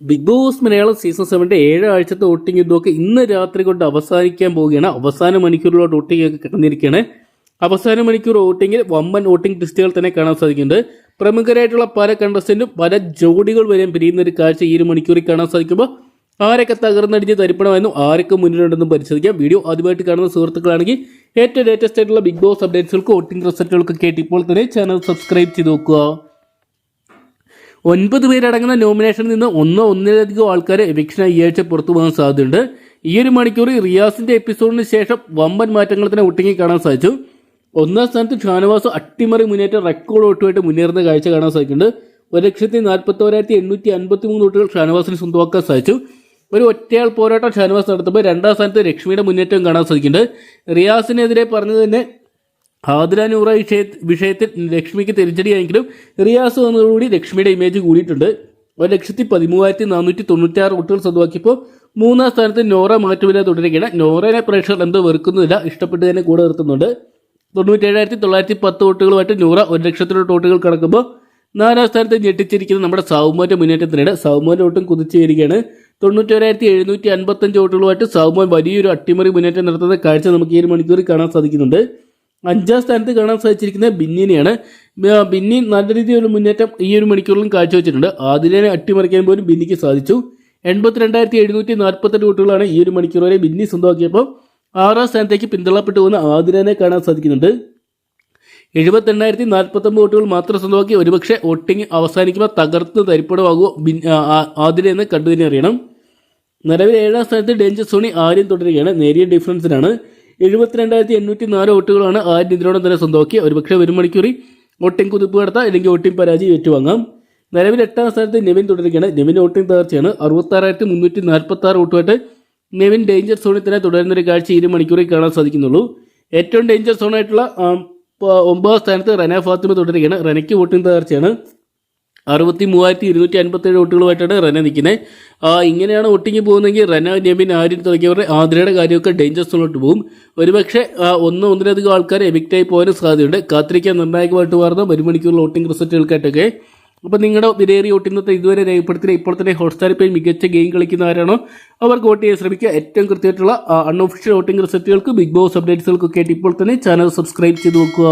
Big boss Malayalam season സെവന്റെ ഏഴ് ആഴ്ചത്തെ വോട്ടിംഗ് യുദ്ധമൊക്കെ ഇന്ന് രാത്രി കൊണ്ട് അവസാനിക്കാൻ പോവുകയാണ്. അവസാന മണിക്കൂറിലോട്ട് വോട്ടിംഗ് ഒക്കെ കിടന്നിരിക്കുകയാണ്. അവസാന മണിക്കൂർ വോട്ടിങ്ങിൽ വമ്പൻ വോട്ടിംഗ് ലിസ്റ്റുകൾ തന്നെ കാണാൻ സാധിക്കുന്നുണ്ട്. പ്രമുഖരായിട്ടുള്ള പല കണ്ടസ്റ്റന്റും പല ജോഡികൾ വരെയും പിരിയുന്ന ഒരു കാഴ്ച ഈ ഒരു മണിക്കൂറിൽ കാണാൻ സാധിക്കുമ്പോൾ ആരൊക്കെ തകർന്നടിഞ്ഞ് തരിപ്പണമായിരുന്നു ആരൊക്കെ മുന്നിലുണ്ടെന്നും പരിശോധിക്കാം. വീഡിയോ ആദ്യമായിട്ട് കാണുന്ന സുഹൃത്തുക്കളാണെങ്കിൽ ഏറ്റവും ലേറ്റസ്റ്റ് ആയിട്ടുള്ള ബിഗ് ബോസ് അപ്ഡേറ്റ്സുകൾക്ക് വോട്ടിംഗ് റിസൾട്ടുകൾക്ക് കേട്ട് ഇപ്പോൾ തന്നെ ചാനൽ സബ്സ്ക്രൈബ് ചെയ്ത് നോക്കുക ഒൻപത് പേരടങ്ങുന്ന നോമിനേഷനിൽ നിന്ന് ഒന്നോ ഒന്നിലധികം ആൾക്കാരെ എവിക്ഷൻ ഈ ആഴ്ച പുറത്തു പോകാൻ സാധ്യതയുണ്ട്. ഈ ഒരു മണിക്കൂർ റിയാസിന്റെ എപ്പിസോഡിന് ശേഷം വമ്പൻ മാറ്റങ്ങൾ തന്നെ ഒട്ടിങ്ങി കാണാൻ സാധിച്ചു. ഒന്നാം സ്ഥാനത്ത് ഷാനവാസ് അട്ടിമറി മുന്നേറ്റം റെക്കോർഡ് വോട്ടുമായിട്ട് മുന്നേറുന്ന കാഴ്ച കാണാൻ സാധിക്കുന്നുണ്ട്. ഒരു ലക്ഷത്തി നാൽപ്പത്തോരായിരത്തി എണ്ണൂറ്റി അൻപത്തി മൂന്ന് വോട്ടുകൾ ഷാനവാസിന് സ്വന്തമാക്കാൻ സാധിച്ചു. ഒരു ഒറ്റയാൾ പോരാട്ടം ഷാനവാസ് നടത്തുമ്പോൾ രണ്ടാം സ്ഥാനത്ത് ലക്ഷ്മിയുടെ മുന്നേറ്റം കാണാൻ സാധിക്കുന്നുണ്ട്. റിയാസിനെതിരെ പറഞ്ഞത് തന്നെ ആതിര വിഷയ വിഷയത്തിൽ ലക്ഷ്മിക്ക് തിരിച്ചടിയായെങ്കിലും റിയാസ് വന്നതോടുകൂടി ലക്ഷ്മിയുടെ ഇമേജ് കൂടിയിട്ടുണ്ട്. ഒരു ലക്ഷത്തി പതിമൂവായിരത്തി നാനൂറ്റി തൊണ്ണൂറ്റാറ് വോട്ടുകൾ സ്വന്തമാക്കിയപ്പോൾ മൂന്നാം സ്ഥാനത്ത് നോറ മാറ്റമില്ല തുടരുകയാണ്. നോറയെ പ്രേക്ഷകർ എന്തോ വെറുക്കുന്നില്ല ഇഷ്ടപ്പെട്ട് തന്നെ കൂടെ നിർത്തുന്നുണ്ട്. തൊണ്ണൂറ്റേഴായിരത്തി തൊള്ളായിരത്തി പത്ത് വോട്ടുകളുമായിട്ട് നൂറ ഒരു ലക്ഷത്തിലോട്ട് വോട്ടുകൾ കടക്കുമ്പോൾ നാലാം സ്ഥാനത്ത് ഞെട്ടിച്ചിരിക്കുന്ന നമ്മുടെ സൗമോന്റെ മുന്നേറ്റത്തിനിടെ സൗമോന്റെ വോട്ടും കുതിച്ചു വരികയാണ്. തൊണ്ണൂറ്റോരായിരത്തി എഴുന്നൂറ്റി അൻപത്തഞ്ച് വോട്ടുകളുമായിട്ട് സൗമോൻ വലിയൊരു അട്ടിമറി മുന്നേറ്റം നടത്തുന്ന കാഴ്ച നമുക്ക് ഈ ഒരു മണിക്കൂറിൽ കാണാൻ സാധിക്കുന്നുണ്ട്. അഞ്ചാം സ്ഥാനത്ത് കാണാൻ സാധിച്ചിരിക്കുന്നത് ബിന്നിനെയാണ്. ബിന്നി നല്ല രീതിയിൽ ഒരു മുന്നേറ്റം ഈ ഒരു മണിക്കൂറിലും കാഴ്ചവെച്ചിട്ടുണ്ട്. ആദിലിനെ അട്ടിമറിക്കാൻ പോലും ബിന്നിക്ക് സാധിച്ചു. എൺപത്തിരണ്ടായിരത്തി എഴുന്നൂറ്റി നാൽപ്പത്തെട്ട് വോട്ടുകളാണ് ഈ ഒരു മണിക്കൂർ വരെ ബിന്നി സ്വന്തമാക്കിയപ്പോൾ ആറാം സ്ഥാനത്തേക്ക് പിന്തള്ളപ്പെട്ടു പോകുന്ന ആദിലിനെ കാണാൻ സാധിക്കുന്നുണ്ട്. എഴുപത്തെണ്ണായിരത്തി നാൽപ്പത്തൊമ്പത് വോട്ടുകൾ മാത്രം സ്വന്തമാക്കി ഒരുപക്ഷെ വോട്ടിംഗ് അവസാനിക്കുമ്പോൾ തകർത്ത് തരിപ്പടമാകുമോ ബിൻ ആദിലെന്ന് കണ്ടു തന്നെ അറിയണം. നിലവിൽ ഏഴാം സ്ഥാനത്ത് ഡേഞ്ചർ സോണി ആര്യം തുടരുകയാണ്. നേരിയ ഡിഫറൻസിലാണ്. എഴുപത്തിരണ്ടായിരത്തി എണ്ണൂറ്റി നാല് വോട്ടുകളാണ് ആര്യം ഇതിനോടൊപ്പം തന്നെ സ്വന്തമാക്കി ഒരുപക്ഷെ ഒരു മണിക്കൂറി വോട്ടിംഗ് കുതിപ്പ് നടത്താം അല്ലെങ്കിൽ വോട്ടിംഗ് പരാജയം ഏറ്റുവാങ്ങാം. നിലവിൽ എട്ടാം സ്ഥാനത്ത് നെവിൻ തുടരുകയാണ്. നെവിൻ വോട്ടിംഗ് തകർച്ചയാണ്. അറുപത്താറായിരത്തി മുന്നൂറ്റി നാൽപ്പത്തി ആറ് വോട്ടുമായിട്ട് നെവിൻ ഡേഞ്ചർ സോണിൽ തന്നെ തുടരുന്ന ഒരു കാഴ്ച ഇരു മണിക്കൂറിൽ കാണാൻ സാധിക്കുന്നുള്ളൂ. ഏറ്റവും ഡേഞ്ചർ സോണായിട്ടുള്ള ഒമ്പതാം സ്ഥാനത്ത് റന ഫാത്തിമ തുടരുകയാണ്. റനയ്ക്ക് വോട്ടിംഗ് തകർച്ചയാണ്. അറുപത്തി മൂവായിരത്തി ഇരുന്നൂറ്റി അൻപത്തേഴ് വോട്ടുകളുമായിട്ടാണ് റെന നിൽക്കുന്നത് ഇങ്ങനെയാണ് വോട്ടിങ് പോകുന്നതെങ്കിൽ റെന നിയമിൻ ആര്യൻ തുടങ്ങിയവരുടെ ആതിരയുടെ കാര്യമൊക്കെ ഡേഞ്ചർ സോണിലോട്ട് പോകും. ഒരുപക്ഷെ ഒന്ന് ഒന്നോ ഒന്നിലധികം ആൾക്കാർ എവിക്റ്റായി പോകാനും സാധ്യതയുണ്ട്. കാത്തിരിക്കാൻ നിർണായകമായിട്ട് മാറുന്ന ഒരു മണിക്കൂർ വോട്ടിംഗ് റിസൾട്ടുകൾക്കായിട്ടൊക്കെ അപ്പോൾ നിങ്ങളുടെ വിലയേറിയ വോട്ടിംഗ് ഇതുവരെ രേഖപ്പെടുത്തിയ ഇപ്പോൾ തന്നെ ഹോട്ട്സ്റ്റാറിൽ പോയി മികച്ച ഗെയിം കളിക്കുന്ന ആരാണോ അവർക്ക് വോട്ട് ചെയ്യാൻ ശ്രമിക്കുക. ഏറ്റവും കൃത്യമായിട്ടുള്ള അൺഒഫീഷ്യൽ വോട്ടിംഗ് റിസൾട്ടുകൾക്ക് ബിഗ് ബോസ് അപ്ഡേറ്റ്സുകൾക്കൊക്കെ ആയിട്ട് ഇപ്പോൾ തന്നെ ചാനൽ സബ്സ്ക്രൈബ് ചെയ്ത് നോക്കുക